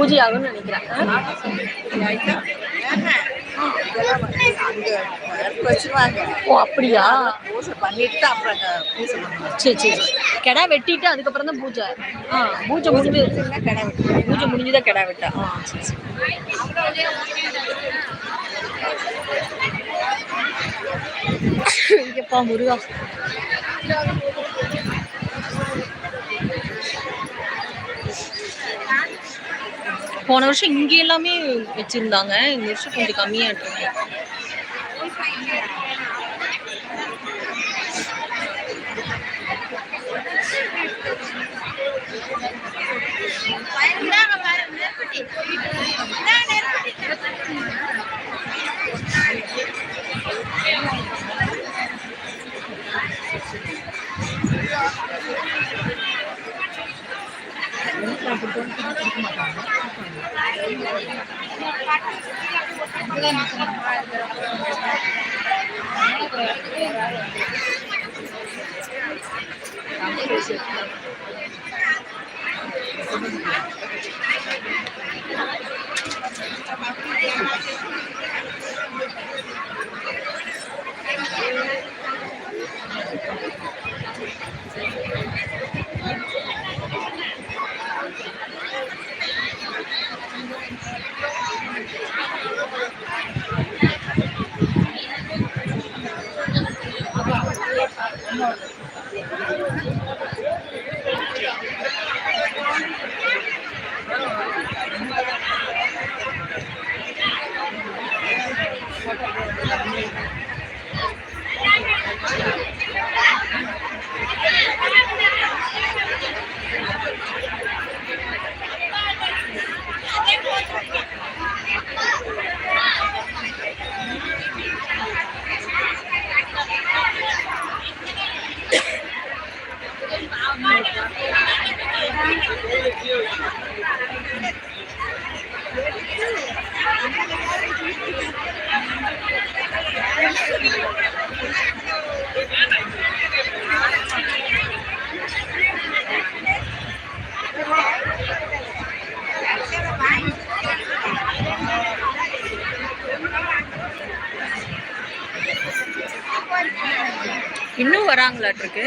பூஜை ஆகும்னு நினைக்கிறேன். ஓ அப்படியா? பண்ணிட்டு அப்புறம் பூஜை சரி சரி. கிடா வெட்டிட்டு அதுக்கப்புறம் தான் பூஜை. ஆ பூஜை முடிஞ்சு பூஜை கடை வெட்டுவாங்க பூஜை முடிஞ்சுதான் கிடா வெட்டா. ஆ சரி சரி. இங்கப்பா முருகா. போன வருஷம் இங்க எல்லாமே வச்சிருந்தாங்க. இந்த வருஷம் கொஞ்சம் கம்மியா இருக்கு. Thank you. இன்னும் வராங்களாட்டு இருக்கு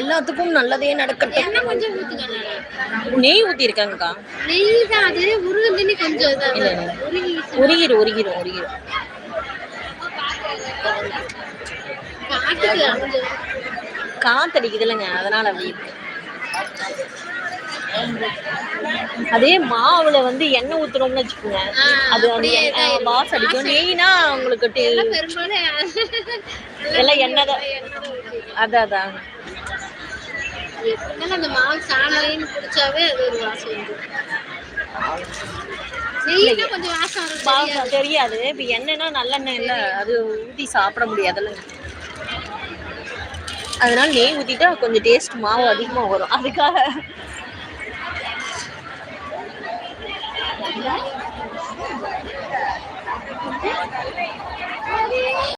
எல்லாத்துக்கும் நல்லதே நடக்கட்டும். நெய் ஊத்தி இருக்காங்கக்கா நெய் தான் அது உருகு தண்ணி கொஞ்சம் உருகிரும் உருகிரும் உருகிரும். காத்தடிக்குது இல்லைங்க அதனால அப்படி இருக்கு. அதே மாவுல வந்து எண்ணெய் ஊத்துறோம்னு வச்சுக்கோங்க. அது இதாயிரும். வாசம் அடிக்கும். நெய்னா உங்களுக்கு எல்லாம் எண்ணெய் தான். அதான் அதான். அந்த மாவு சாணலைன்னு குடிச்சாவே அது வாசம் வந்து. தெரியாது. இப்போ என்னன்னா நல்லெண்ணெய் இல்லை. அது ஊற்றி சாப்பிட முடியாதுல்ல. அதனால நெய் ஊற்றிட்டா கொஞ்சம் டேஸ்ட் மாவு அதிகமாக வரும். அதுக்காக. Thank